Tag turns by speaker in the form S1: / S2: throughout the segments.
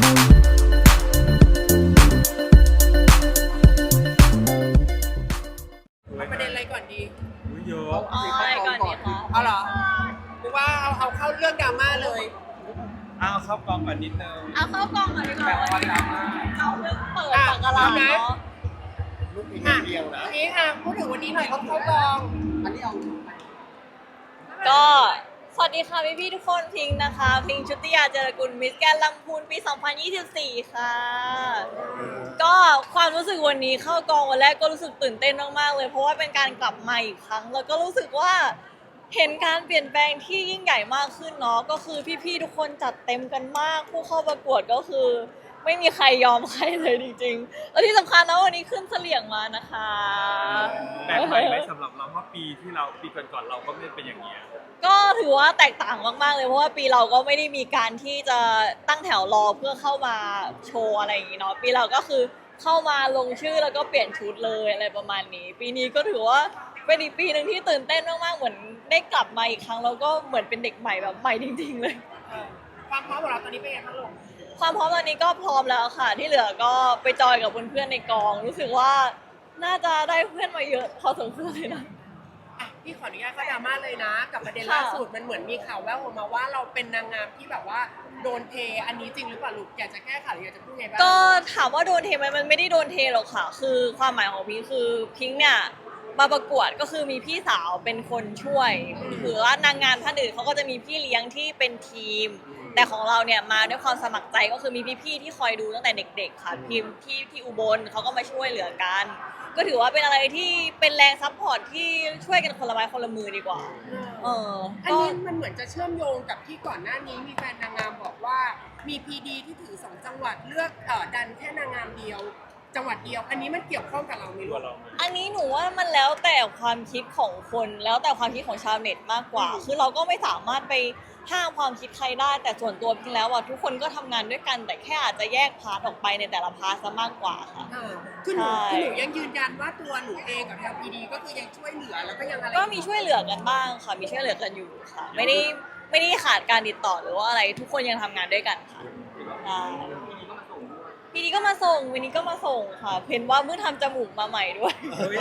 S1: เอาประเด็นอะไรก่อนดี
S2: อุ๊ยเยอะ
S3: ออยก่อนดีค่ะ
S1: เอาเหรอหรือว่าเอาเอาเข้าเรื่องดราม่าเลย
S2: อ้าวเข้ากองก่อนนิดนึง
S3: เอาเข้ากล้องก่อนดีกว่า
S2: แต่ว่าดราม่า
S3: เขาเพิ่งเปิดสักการะเนาะ
S1: อะทีนี้อะพูดถึงวันนี้หน่อยเขาเข้ากองอันนี้เอา
S3: ก็ส วัสดีค่ะพี่พี่ทุกคนพิงค์นะคะ พิงค์ชุติยาเจรกุลมิสแกนลำพูนปี 2024 ค่ะ ก็ความรู้สึกวันนี้เข้ากองวันแรกก็รู้สึกตื่นเต้นมากๆเลย เพราะว่าเป็นการกลับมาอีกครั้ง แล้วก็รู้สึกว่าเห็นการเปลี่ยนแปลงที่ยิ่งใหญ่มากขึ้นเนาะก็คือพี่ๆทุกคนจัดเต็มกันมาก ผู้เข้าประกวดก็คือ ไม่มีใครยอมใครเลยจริงๆแล้วที่สำคัญนะวันนี้ขึ้นเสลี่ยงมานะคะ
S2: แปลกใหม่ไหมสำหรับเราเพราะปีที่เราปีก่อนๆเราก็ไม่ได้เป็นอย่างเงี้ย
S3: ก็ถือว่าแตกต่างมากๆเลยเพราะว่าปีเราก็ไม่ได้มีการที่จะตั้งแถวรอเพื่อเข้ามาโชว์อะไรอย่างนี้เนาะปีเราก็คือเข้ามาลงชื่อแล้วก็เปลี่ยนชุดเลยอะไรประมาณนี้ ปีนี้ก็ถือว่าเป็นอีกปีหนึ่งที่ตื่นเต้นมากๆเหมือนได้กลับมาอีกครั้งแล้วก็เหมือนเป็นเด็กใหม่แบบใหม่จริง ๆ เลย
S1: เออความพร้อมของเราตอนนี้เป็นยังไงบ้างลูก
S3: ความพร้อมตอนนี้ก็พร้อมแล้วค่ะ ที่เหลือก็ไปจอยกับเพื่อนๆในกอง รู้สึกว่าน่าจะได้เพื่อนมาเยอะพอสมควรเลยนะ
S1: อะพี่ขออนุญาตเข้าดราม่าเลยนะ กับประเด็น
S3: ค่ะ
S1: ล่าสุดมันเหมือนมีข่าวแว่วออกมาว่าเราเป็นนางงามที่แบบว่าโดนเทอันนี้จริงหรือเปล่าลูกอยากจะแก้ข่าวหรืออยากจะพูดไงบ้าง
S3: ก็ถามว่าโดนเทไหมมันไม่ได้โดนเทหรอกค่ะ คือความหมายของพิงค์คือพิงค์เนี่ย มาประกวดก็คือมีพี่สาวเป็นคนช่วยคือว่านางงามท่านอื่นเขาก็จะมีพี่เลี้ยงที่เป็นทีม แต่ของเราเนี่ยมาด้วยความสมัครใจก็คือมีพี่ๆที่คอยดูตั้งแต่เด็ก ๆ ค่ะพิมพ์ที่ที่อุบลเขาก็มาช่วยเหลือกัน ก็ถือว่าเป็นอะไรที่เป็นแรงซัพพอร์ตที่ช่วยกันคนละไม้คนละมือดีกว่า เออ
S1: อัน
S3: ก็
S1: นี้มันเหมือนจะเชื่อมโยงกับที่ก่อนหน้านี้มีแฟนนางงามบอกว่ามีพีดีที่ถือสองจังหวัดเลือกเอ่อดันแค่นางงามเดียว จังหวัดเดียว อันนี้มันเกี่ยวข้องกับเราไหม
S2: ตั
S1: ลู
S2: ว
S1: ก
S2: เราไหม
S3: อันนี้หนูว่ามันแล้วแต่ความคิดของคน แล้วแต่ความคิดของชาวเน็ตมากกว่าคือเราก็ไม่สามารถไปห้ามความคิดใครได้ แต่ส่วนตัวจริงแล้วอะทุกคนก็ทำงานด้วยกัน แต่แค่อาจจะแยกพาร์ทออกไปในแต่ละพาร์ทซะมากกว่าค่ะ
S1: เออคือหนู
S3: ใช่
S1: คือหนูยังยืนยันว่าตัวหนูเองกับทางพีดีก็คือยังช่วยเหลือแล้วก็ยังอะไร
S3: ก็มีช่วยเหลือกันบ้างค่ะ มีช่วยเหลือกันอยู่ค่ะ ไม่ได้ไม่ได้ขาดการติดต่อหรือว่าอะไร ทุกคนยังทำงานด้วยกันค่ะใช่ ปีนี้ก็มาส่งวันนี้ก็มาส่งค่ะ เห็นว่าเพิ่งทำจมูกมาใหม่ด้วย
S2: เฮ้ย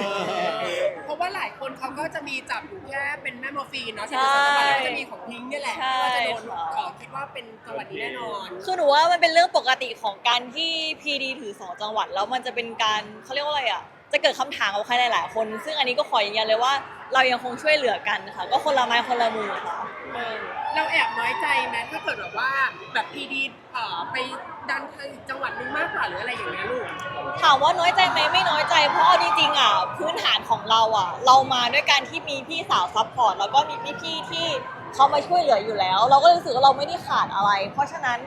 S1: เพราะว่าหลายคนเขาก็จะมีจับอยู่แค่เป็นแม่โมอร์ฟีนเนาะที่
S3: ใช่
S1: เป็นจังหวัดแล้วจะมีของพิงค์เนี่ยแหละ
S3: ใช่
S1: ก็จะโดน
S3: ค่ะ
S1: เออคิดว่าเป็นจังหวัดนี้แน่นอน
S3: คือหนูว่ามันเป็นเรื่องปกติของการที่พีดีถือสองจังหวัดแล้วมันจะเป็นการเขาเรียกว่าอะไรอะ จะเกิดคำถามกับใครหลาย ๆ คน ซึ่งอันนี้ก็ขอยืนยันเลยว่า เรายังคงช่วยเหลือกันค่ะ ก็คนละไม้คนละมือค่ะ
S1: เออเราแอบน้อยใจไหมถ้าเกิดแบบว่าแบบพีดีเอ่อไปดันใครอีกจังหวัดหนึงมากกว่าหรืออะไรอย่างเงี้ยลูก
S3: ถามว่าน้อยใจไหมไม่น้อยใจ เพราะเอาจริง ๆ อะพื้นฐานของเราอะ เรามาด้วยการที่มีพี่สาวซัพพอร์ตแล้วก็มีพี่ ๆ ที่เขามาช่วยเหลืออยู่แล้ว เราก็รู้สึกว่าเราไม่ได้ขาดอะไร เพราะฉะนั้น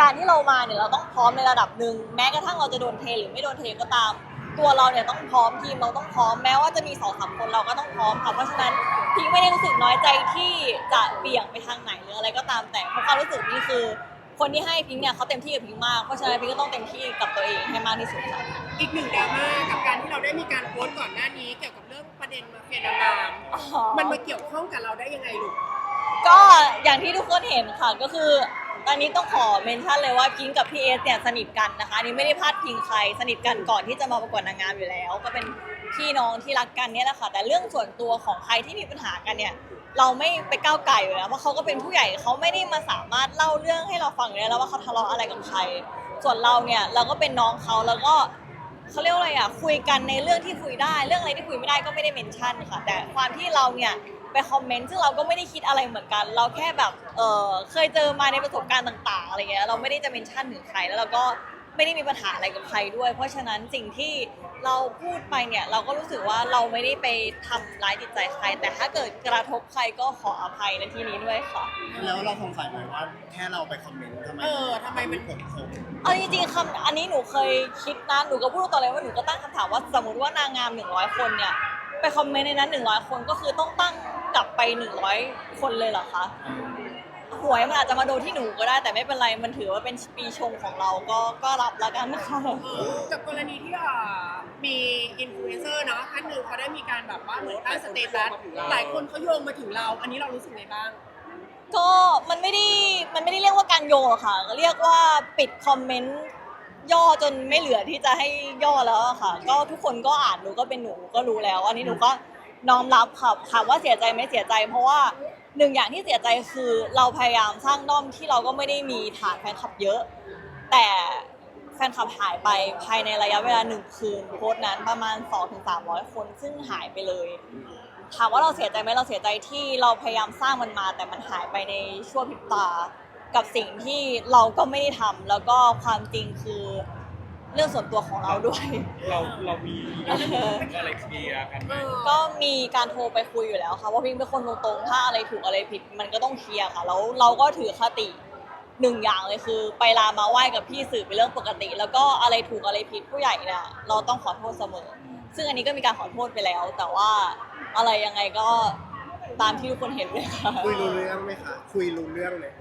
S3: การที่เรามาเนี่ยเราต้องพร้อมในระดับหนึ่งแม้กระทั่งเราจะโดนเทหรือไม่โดนเทก็ตาม ตัวเราเนี่ยต้องพร้อมทีมเราต้องพร้อมแม้ว่าจะมีสองสามคนเราก็ต้องพร้อมค่ะเพราะฉะนั้นพิงไม่ได้รู้สึกน้อยใจที่จะเบี่ยงไปทางไหนหรืออะไรก็ตามแต่เพราะความรู้สึกนี้คือ คนที่ให้พิงเนี่ยเขาเต็มที่กับพิงมากเพราะฉะนั้นพิงก็ต้องเต็มที่กับตัวเองให้มากที่สุดค่ะ
S1: อีกหนึ่งดราม่ากับการที่เราได้มีการโพสต์ก่อนหน้านี้ เกี่ยวกับเรื่องประเด็นมาเฟียนางงามมันมาเกี่ยวข้องกับเราได้ยังไงลูก
S3: ก็อย่างที่ทุกคนเห็นค่ะก็คือต อนนี้ต้องขอเมนชั่นเลยว่าพิงกับพี่เอสเนี่ยสนิทกันนะคะอันนี้ไม่ได้พาดพิงใครสนิทกันก่อนที่จะมาประกวดนางงามอยู่แล้ว ก็เป็นพี่น้องที่รักกันเนี่ยแหละค่ะ แต่เรื่องส่วนตัวของใครที่มีปัญหากันเนี่ย เราไม่ไปก้าวไก่อยู่แล้วเพราะเขาก็เป็นผู้ใหญ่เขาไม่ได้มาสามารถเล่าเรื่องให้เราฟังเลยแล้วว่าเขาทะเลาะอะไรกับใคร ส่วนเราเนี่ยเราก็เป็นน้องเขาแล้วก็เขาเรียกว่าอะไรอะคุยกันในเรื่องที่คุยได้ เรื่องอะไรที่คุยไม่ได้ก็ไม่ได้เมนชั่นค่ะ แต่ความที่เราเนี่ย ไปคอมเมนต์ซึ่งเราก็ไม่ได้คิดอะไรเหมือนกัน เราแค่แบบเออเคยเจอมาในประสบการณ์ต่าง ๆ อะไรเงี้ยเราไม่ได้จะเมนชั่นถึงใครแล้วเราก็ไม่ได้มีปัญหาอะไรกับใครด้วย เพราะฉะนั้นสิ่งที่เราพูดไปเนี่ยเราก็รู้สึกว่าเราไม่ได้ไปทำร้ายจิตใจใคร แต่ถ้าเกิดกระทบใครก็ขออภัยในที่นี้ด้วยค่ะ
S4: แล้วเราสงสัยไหมว่าแค่เราไปคอมเมนต์ทำไม
S1: เออทำไมมัน
S4: ผลส่ง
S3: เอาจริงๆคำอันนี้หนูเคยคิดนะหนูก็พูดตรงๆเลยว่าหนูก็ตั้งคำถามว่าสมมติว่านางงาม 100 คนเนี่ย ไปคอมเมนต์ในนั้น 100 คนก็คือต้องตั้งกลับไป 100 คนเลยเหรอคะหวยมันอาจจะมาโดนที่หนูก็ได้ แต่ไม่เป็นไรมันถือว่าเป็นปีชงของเราก็ก็รับแล้วกันนะคะ
S1: เออกับกรณีที่อ่ามีอินฟลูเอนเซอร์เนาะท่านหนึ่งเขาได้มีการแบบว่าเหมือนตั้งสเตตัสหลายคนเขาโยงมาถึงเรา อันนี้เรารู้สึกไงบ้าง
S3: ก็มันไม่ได้มันไม่ได้เรียกว่าการโยงหรอกค่ะเรียกว่าปิดคอมเมนต์ ย่อจนไม่เหลือที่จะให้ย่อแล้วอะค่ะ ก็ทุกคนก็อ่านหนูก็เป็นหนูก็รู้แล้ว อันนี้หนูก็น้อมรับค่ะถามว่าเสียใจไหมเสียใจ เพราะว่าหนึ่งอย่างที่เสียใจคือเราพยายามสร้างด้อมที่เราก็ไม่ได้มีฐานแฟนคลับเยอะ แต่แฟนคลับหายไปภายในระยะเวลาหนึ่งคืนโพสต์นั้นประมาณ 2-300 คนซึ่งหายไปเลยถามว่าเราเสียใจไหมเราเสียใจที่เราพยายามสร้างมันมา แต่มันหายไปในชั่วพริบตา กับสิ่งที่เราก็ไม่ได้ทำแล้วก็ความจริงคือเรื่องส่วนตัวของเราด้วย
S2: เราเรามีอะไรเคลียร์กันไหม
S3: ก็มีการโทรไปคุยอยู่แล้วค่ะว่าพิงเป็นคนตรงๆ ถ้าอะไรถูกอะไรผิดมันก็ต้องเคลียร์ค่ะ แล้วเราก็ถือคติหนึ่งอย่างเลยคือ ไปลามาไหว้กับพี่สื่อเป็นเรื่องปกติ แล้วก็อะไรถูกอะไรผิดผู้ใหญ่เนี่ยเราต้องขอโทษเสมอ ซึ่งอันนี้ก็มีการขอโทษไปแล้ว แต่ว่าอะไรยังไงก็ ตามที่ทุกคนเห็นเลยค่ะ
S4: คุยรู้เรื่องไหมคะคุยรู้เรื่องเลย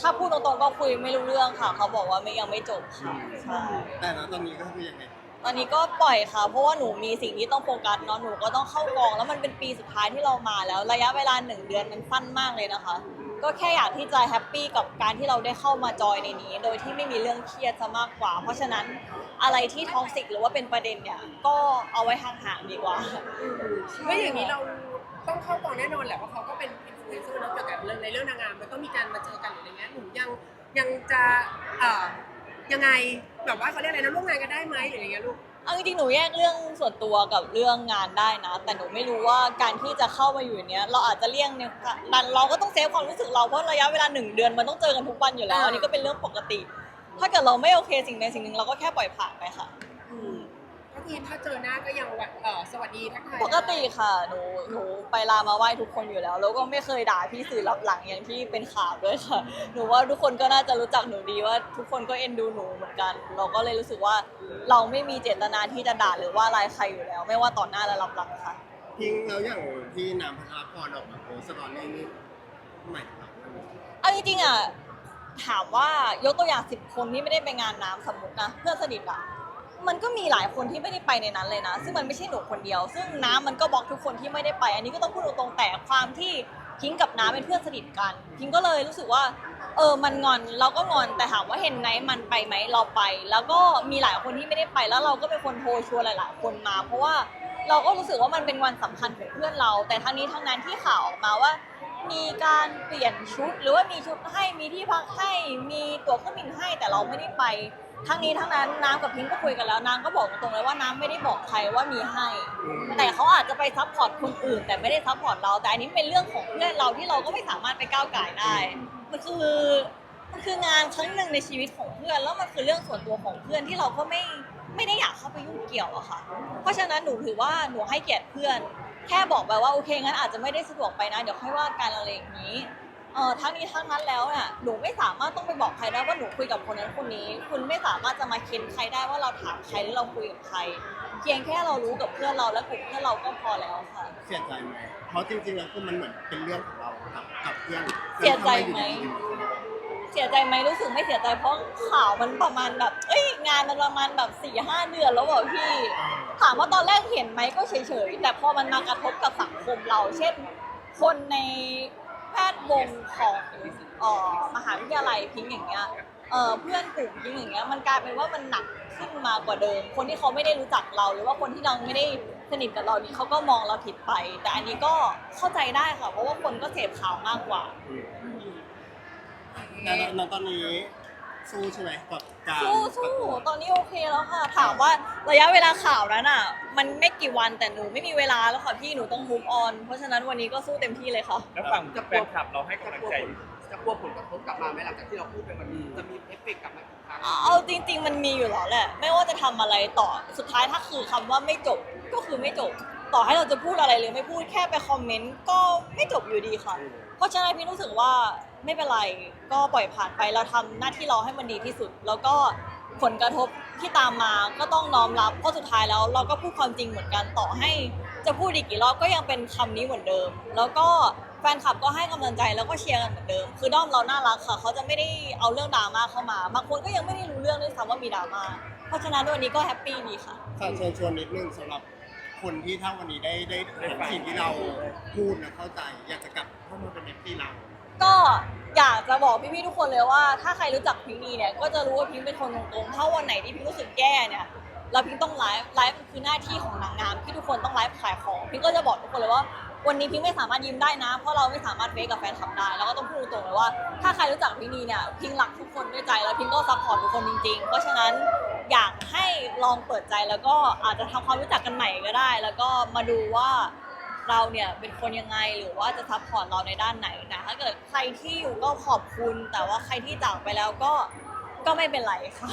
S3: ถ้าพูดตรงๆก็คุยไม่รู้เรื่องค่ะ เขาบอกว่าไม่ยังไม่จบค่ะใช่
S4: แต่ณตอนนี้ก็คือยังไง
S3: ตอนนี้ก็ปล่อยค่ะ เพราะว่าหนูมีสิ่งที่ต้องโฟกัสเนาะหนูก็ต้องเข้ากอง แล้วมันเป็นปีสุดท้ายที่เรามาแล้ว ระยะเวลาหนึ่งเดือนมันสั้นมากเลยนะคะ ก็แค่อยากที่จะแฮปปี้กับการที่เราได้เข้ามาจอยในนี้ โดยที่ไม่มีเรื่องเครียดซะมากกว่า เพราะฉะนั้นอะไรที่ท็อกซิกหรือว่าเป็นประเด็นเนี่ยก็เอาไว้ห่างๆดีกว่า
S1: ไม่อย่างนี้เรา ต้องเข้ากองแน่นอนแหละเพราะเขาก็เป็นอินฟลูเอนเซอร์เนอะเกี่ยวกับเรื่องในเรื่องนางงามมันต้องมีการมาเจอกันหรืออะไรเงี้ยหนูยังยังจะเอ่อยังไงแบบว่าเขาเรียกอะไรนะร่วมงานกันได้ไหมหรืออะไรเงี้ยลูก
S3: เอาจริงๆหนูแยกเรื่องส่วนตัวกับเรื่องงานได้นะ แต่หนูไม่รู้ว่าการที่จะเข้ามาอยู่ในเนี้ย เราอาจจะเลี่ยงเนี่ยแต่เราก็ต้องเซฟความรู้สึกเราเพราะระยะเวลาหนึ่งเดือนมันต้องเจอกันทุกวันอยู่แล้ว
S1: อ่า
S3: อันนี้ก็เป็นเรื่องปกติ ถ้าเกิดเราไม่โอเคสิ่งใดสิ่งหนึ่งเราก็แค่ปล่อยผ่านไปค่ะ
S1: ก็คือถ้าเจอหน้าก็ยังวันเอ่อสวัสดีทักทาย
S3: ปกติค่ะหนูหนูไปลามาไหว้ทุกคนอยู่แล้ว แล้วก็ไม่เคยด่าพี่สื่อรับหลังอย่างที่เป็นข่าวด้วยค่ะ หนูว่าทุกคนก็น่าจะรู้จักหนูดีว่า ทุกคนก็เอ็นดูหนูเหมือนกัน เราก็เลยรู้สึกว่าเราไม่มีเจตนาที่จะด่าหรือว่าอะไรใครอยู่แล้ว ไม่ว่าต่อหน้าและรับหลังค่ะ
S4: พิงแล้วอย่างที่น้ำพัทรพรออกมาโพสต์ตอนนี้นี่หมายถึงเราไหม
S3: เอาจริงๆอะถามว่ายกตัวอย่างสิบคนที่ไม่ได้ไปงานน้ำสมมตินะเพื่อนสนิทอะ มันก็มีหลายคนที่ไม่ได้ไปในนั้นเลยนะ ซึ่งมันไม่ใช่หนูคนเดียว ซึ่งน้ำมันก็บล็อกทุกคนที่ไม่ได้ไป อันนี้ก็ต้องพูดตรงๆแต่ความที่พิงกับน้ำเป็นเพื่อนสนิทกันพิงก็เลยรู้สึกว่า เออมันงอนเราก็งอนแต่ถามว่าเห็นไหนมันไปไหมเราไป แล้วก็มีหลายคนที่ไม่ได้ไปแล้วเราก็เป็นคนโทรชวนหลายๆ คนมา เพราะว่าเราก็รู้สึกว่ามันเป็นวันสำคัญของเพื่อนเรา แต่ทั้งนี้ทั้งนั้นที่ข่าวออกมาว่า มีการเปลี่ยนชุดหรือว่ามีชุดให้มีที่พักให้มีตั๋วเครื่องบินให้แต่เราไม่ได้ไป ทั้งนี้ทั้งนั้นน้ำกับพิงก็คุยกันแล้วน้ำก็บอกตรงๆเลยว่าน้ำไม่ได้บอกใครว่ามีให้ แต่เขาอาจจะไปซัพพอร์ตคนอื่น แต่ไม่ได้ซัพพอร์ตเรา แต่อันนี้เป็นเรื่องของเพื่อนเราที่เราก็ไม่สามารถไปก้าวไก่ายได้มันคือมันคืองานครั้งหนึ่งในชีวิตของเพื่อนแล้วมันคือเรื่องส่วนตัวของเพื่อนที่เราก็ไม่ไม่ได้อยากเข้าไปยุ่งเกี่ยวอะค่ะ เพราะฉะนั้นหนูถือว่าหนูให้เกียรติเพื่อน แค่บอกไปว่าโอเคงั้นอาจจะไม่ได้สะดวกไปนะ เดี๋ยวค่อยว่ากันอะไรอย่างนี้ เอ่อทั้งนี้ทั้งนั้นแล้วน่ะหนูไม่สามารถต้องไปบอกใครได้ว่าหนูคุยกับคนนั้นคนนี้ คุณไม่สามารถจะมาเค้นใครได้ว่าเราถามใครหรือเราคุยกับใคร เพียงแค่เรารู้กับเพื่อนเราและกลุ่มเพื่อนเราก็พอแล้วค่ะ
S4: เสียใจไหมเพราะจริงๆแล้วคือมันเหมือนเป็นเรื่องของเรากับกับเพื่อน
S3: เสียใจไหม เสียใจไหมรู้สึกไม่เสียใจเพราะข่าวมันประมาณแบบ เอ้ยงานมันประมาณแบบสี่ห้าเดือนแล้วบอกพี่ ถามว่าตอนแรกเห็นไหมก็เฉยๆแต่พอมันมากระทบกับสังคมเรา เช่น คนใน แพทย์วงของเอ่อมหาวิทยาลัยพิงค์อย่างเงี้ยเอ่อเพื่อนกลุ่มพิงค์อย่างเงี้ยมันกลายเป็นว่ามันหนักขึ้นมากว่าเดิม คนที่เขาไม่ได้รู้จักเรา หรือว่าคนที่เราไม่ได้สนิทกับเรานี่เขาก็มองเราผิดไป แต่อันนี้ก็เข้าใจได้ค่ะ เพราะว่าคนก็เสพข่าวมากกว่า
S4: แต่ณตอนนี้ สู้ใช่ไหมกับการ
S3: สู้สู้ตอนนี้โอเคแล้วค่ะ ถามว่าระยะเวลาข่าวนั้นอะ มันไม่กี่วันแต่หนูไม่มีเวลาแล้วค่ะพี่หนูต้อง move on เพราะฉะนั้นวันนี้ก็สู้เต็มที่เลยค่ะ
S2: แล้วฝั่งแฟนคลับเราให้กำลังใจ
S1: จะกลัวผลกระทบกลับมาไหมหลังจากที่เราพูดไปวันนี้จะมีเอฟเฟกต์กลับมาอีกครั้ง
S3: เอาจริง ๆ มันมีอยู่แล้วแหละ ไม่ว่าจะทำอะไรต่อสุดท้ายถ้าคือคำว่าไม่จบก็คือไม่จบ ต่อให้เราจะพูดอะไรหรือไม่พูดแค่ไปคอมเมนต์ก็ไม่จบอยู่ดีค่ะ เพราะฉะนั้นพี่รู้สึกว่า ไม่เป็นไรก็ปล่อยผ่านไปเราทำหน้าที่เราให้มันดีที่สุด แล้วก็ผลกระทบที่ตามมาก็ต้องน้อมรับเพราะสุดท้ายแล้ว เราก็พูดความจริงเหมือนกันต่อให้จะพูดอีกกี่รอบก็ยังเป็นคำนี้เหมือนเดิม แล้วก็แฟนคลับก็ให้กำลังใจแล้วก็เชียร์กันเหมือนเดิม คือด้อมเราน่ารักค่ะ เขาจะไม่ได้เอาเรื่องดราม่าเข้ามา บางคนก็ยังไม่ได้รู้เรื่องด้วยซ้ำว่ามีดราม่า เพราะฉะนั้นวันนี้ก็แฮปปี้ดีค่ะ
S4: ฝากเชิญชวนนิดนึงสำหรับคนที่ถ้าวันนี้ได้ได้เห็นสิ่งที่เราพูดและเข้าใจ อยากจะกลับเข้ามาเป็นเอฟซีเรา
S3: ก็อยากจะบอกพี่ๆทุกคนเลยว่า ถ้าใครรู้จักพิงค์ดีเนี่ยก็จะรู้ว่าพิงค์เป็นคนตรงๆถ้าวันไหนที่พิงค์รู้สึกแย่เนี่ยแล้วพิงค์ต้องไลฟ์ไลฟ์มันคือหน้าที่ของนางงามที่ทุกคนต้องไลฟ์ขายของพิงค์ก็จะบอกทุกคนเลยว่า วันนี้พิงค์ไม่สามารถยิ้มได้นะ เพราะเราไม่สามารถเฟซกับแฟนคลับได้แล้วก็ต้องพูดตรงเลยว่า ถ้าใครรู้จักพิงค์ดีเนี่ยพิงค์รักทุกคนด้วยใจแล้วพิงค์ก็ซัพพอร์ตทุกคนจริงๆ เพราะฉะนั้นอยากให้ลองเปิดใจแล้วก็อาจจะทำความรู้จักกันใหม่ก็ได้ แล้วก็มาดูว่า เราเนี่ยเป็นคนยังไงหรือว่าจะซัพพอร์ตเราในด้านไหนนะถ้าเกิดใครที่อยู่ก็ขอบคุณ แต่ว่าใครที่จากไปแล้วก็ก็ไม่เป็นไรค่ะ